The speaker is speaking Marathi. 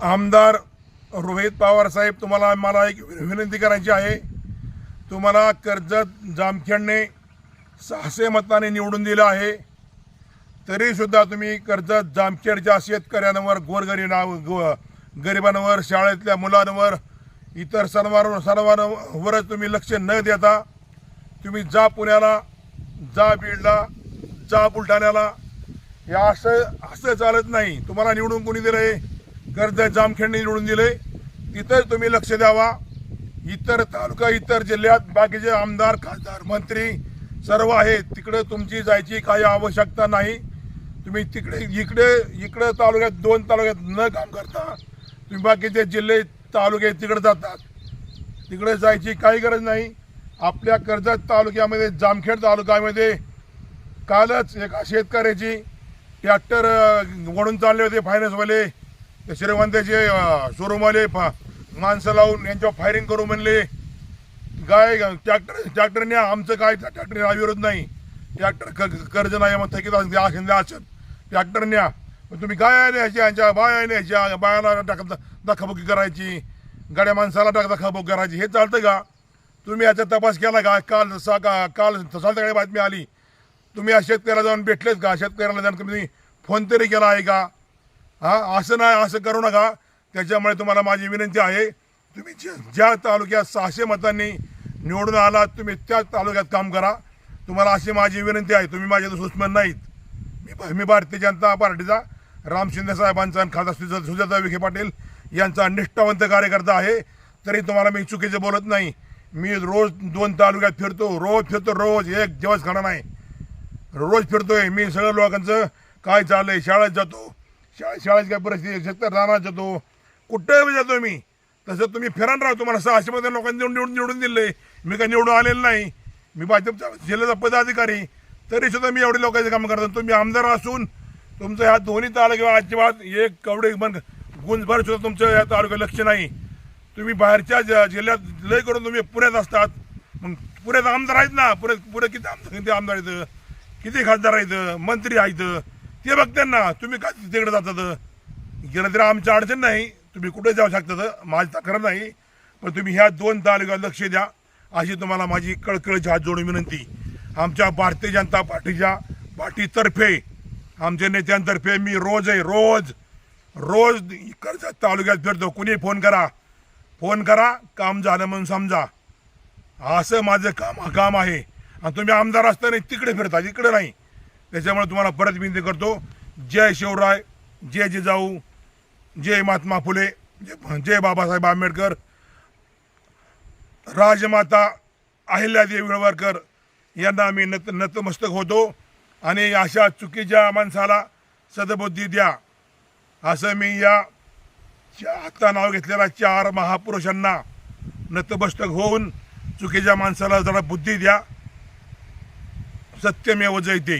आमदार रोहित पवार साहेब तुम्हाला मला एक विनंती करायची आहे. तुम्हाला कर्जत जामखेडने सहाशे मताने निवडून दिलं आहे. तरीसुद्धा तुम्ही कर्जत जामखेडच्या शेतकऱ्यांवर गोरगरीना गो गरिबांवर शाळेतल्या मुलांवर इतर सर्वांवर सर्वांवरच तुम्ही लक्ष न देता तुम्ही जा पुण्याला जा बीडला जा बुलढाण्याला. हे असं असं चालत नाही. तुम्हाला निवडून कोणी दिलंय? कर्जत जामखेडने निवडून दिले तिथंच तुम्ही लक्ष द्यावा. इतर तालुका इतर जिल्ह्यात बाकीचे आमदार खासदार मंत्री सर्व आहेत तिकडे तुमची जायची काही आवश्यकता नाही. तुम्ही तिकडे इकडे इकडे तालुक्यात दोन तालुक्यात न काम करता तुम्ही बाकीचे जिल्हे तालुके तिकडे जातात. तिकडे जायची काही गरज नाही. आपल्या कर्जत तालुक्यामध्ये जामखेड तालुक्यामध्ये कालच एका शेतकऱ्याची ट्रॅक्टर वडून चालले होते फायनान्सवाले ते श्रीमंताचे शोरूमवाले फा माणसं लावून यांच्यावर फायरिंग करू म्हणले. गाय ट्रॅक्टर ट्रॅक्टरने न्या आमचं काय ट्रॅक्टर हा विरोध नाही. ट्रॅक्टर क- कर्ज नाही मग थकीत असेल द्या असेल द्या असेल ट्रॅक्टर न्या मग तुम्ही गाय न्यायच्या यांच्या बाया ह्याच्या बायाला टाक दखाबुकी करायची. गाड्या माणसाला टाक दाखाबुकी करायची. हे चालतं का? तुम्ही याचा तपास केला का? काल सा का काल संध्याकाळी बातमी आली. तुम्ही या शेतकऱ्याला जाऊन भेटलेत का? शेतकऱ्याला जाऊन तुम्ही फोन तरी केला आहे का? हां असं नाही असं करू नका. त्याच्यामुळे तुम्हाला माझी विनंती आहे तुम्ही ज्या ज्या तालुक्यात सहाशे मतांनी निवडून आलात तुम्ही त्याच तालुक्यात काम करा. तुम्हाला अशी माझी विनंती आहे तुम्ही माझे दुश्मन नाहीत. मी मी भारतीय जनता पार्टीचा राम शिंदे साहेबांचा आणि खासदार सुजा सुजाता विखे पाटील यांचा निष्ठावंत कार्यकर्ता आहे. तरी तुम्हाला मी चुकीचं बोलत नाही. मी रोज दोन तालुक्यात फिरतो रोज फिरतो रोज एक दिवस खाणार नाही. रोज फिरतोय मी सगळ्या लोकांचं काय चाललंय शाळेत जातो शाळा शाळेची काय परिस्थिती शेतकरी राहणार जातो. कुठं जातो मी. तसं तुम्ही फिरान राहा तुम्हाला सहाशे मध्ये लोकांनी निवडून निवडून निवडून दिले मी काय निवडून आलेलं नाही. मी भाजपचा जिल्ह्याचा पदाधिकारी. तरी सुद्धा मी एवढे लोकांचे काम करतो. तुम्ही आमदार असून तुमचं ह्या दोन्ही तालुक्यात अजिबात एक कवडे मन गुंजभर सुद्धा तुमचं या तालुक्यात लक्ष नाही. तुम्ही बाहेरच्या ज- जिल्ह्यात लय करून तुम्ही पुण्यात असतात. मग पुण्यात आमदार आहेत ना. पुण्यात पुढे किती आमदार किती आमदार आहेत? किती खासदार आहेत? मंत्री आहेत? ते बघतात ना तुम्ही काय तिकडे जातात? गेलं तरी आमच्या अडचण नाही. तुम्ही कुठे जाऊ शकतात? माझी तक्रार नाही. पण तुम्ही ह्या दोन तालुक्यात लक्ष द्या. अशी तुम्हाला माझी कळकळीची हात जोडून विनंती. आमच्या भारतीय जनता पार्टीच्या पार्टीतर्फे आमच्या नेत्यांतर्फे मी रोज आहे रोज रोज कर्जत तालुक्यात फिरतो. कुणी फोन करा? फोन करा. काम झालं म्हणून समजा. असं माझं काम काम आहे. आणि तुम्ही आमदार असताना तिकडे फिरता इकडे नाही. त्याच्यामुळे तुम्हाला परत विनंती करतो. जय शिवराय जय जिजाऊ जय महात्मा फुले जय जय बाबासाहेब आंबेडकर. राजमाता अहिल्यादेवी विळवरकर यांना मी नत नतमस्तक होतो. आणि अशा चुकीच्या माणसाला सदबुद्धी द्या. असं मी या आत्ता आता नाव घेतलेल्या चार महापुरुषांना नतमस्तक होऊन चुकीच्या माणसाला जरा बुद्धी द्या. सत्यमेव जयते.